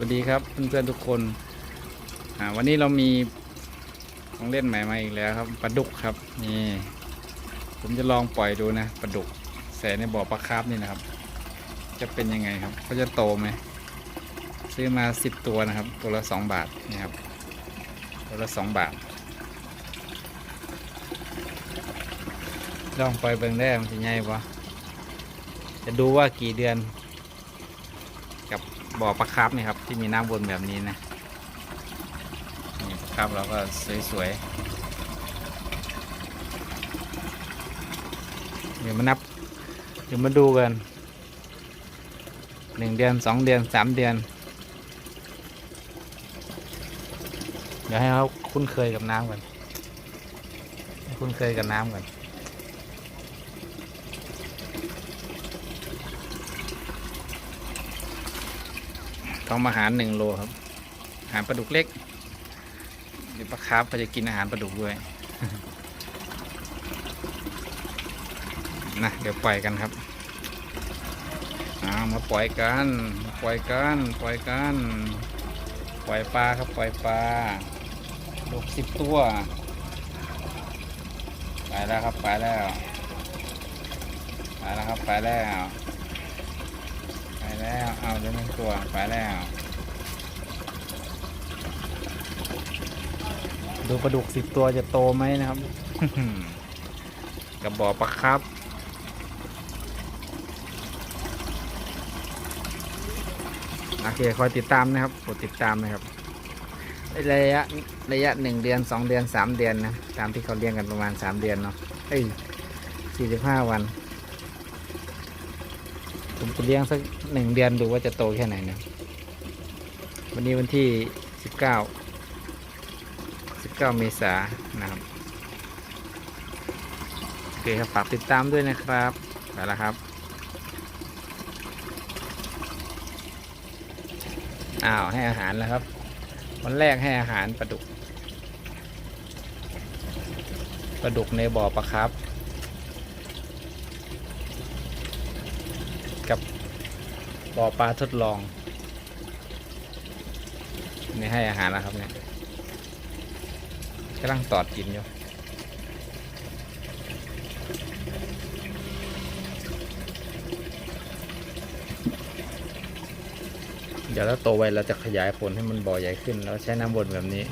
วัสดีครับเพื่อนๆทุกคนอ่าวันนี้เรามีของเล่นใหม่มาอีกแล้วครับปลาดุกครับนี่ผมจะลองปล่อยดูนะปลาดุกใส่ในบ่อปลาคาร์ฟนี่นะครับ จะเป็นยังไงครับเขาจะโตไหมซื้อมาสิบตัวนะครับ ตัวละสองบาทนี่ครับตัวละสองบาท ลองปล่อยเบิ่งได้มันจะใหญ่ปะจะดูว่ากี่เดือน บ่อปลาคาร์ฟนี่ครับ ที่มีน้ำวนแบบนี้นะนี่ปลาคาร์ฟเราก็สวยๆเดี๋ยวมานับเดี๋ยวมาดูกันหนึ่งเดือนสองเดือนสามเดือน เดี๋ยวให้เขาคุ้นเคยกับน้ำก่อนคุ้นเคยกับน้ำก่อน ทองอาหารหนึ่งโลครับ อาหารปลาดุกเล็กเดี๋ยวปลาคาร์ฟก็จะกินอาหารปลาดุกด้วยนะเดี๋ยวปล่อยกันครับอามาปล่อยกันปล่อยกันปล่อยกันปล่อยปลาครับปล่อยปลาดกสิบตัว ไปแล้วครับไปแล้วไปแล้วครับไปแล้ว เอาเดี๋ยวหนึ่งตัวไปแล้ว ดูปลาดุกสิบตัวจะโตไหมนะครับกับบ่อปลาครับ โอเคคอยติดตามนะครับกดติดตามนะครับ ระยะระยะหนึ่งเดือนสองเดือนสามเดือนนะ ตามที่เขาเลี้ยงกันประมาณสามเดือนเนาะเอ้ยสี่สิบห้าวัน ผมจะเลี้ยงสักหนึ่งเดือนดูว่าจะโตแค่ไหนนะวันนี้วันที่สิบเก้าสิบเก้าเมษายนนะครับ โอเคครับฝากติดตามด้วยนะครับไปแล้วครับ อ้าว ให้อาหารแล้วครับ วันแรกให้อาหารปลาดุกปลาดุกในบ่อปลาครับ บ่อปลาทดลอง นี่ให้อาหารแล้วครับเนี่ยกำลังตอดกินอยู่เดี๋ยวถ้าโตไวเราจะขยายผลให้มันบ่อใหญ่ขึ้น แล้วใช้น้ำวนแบบนี้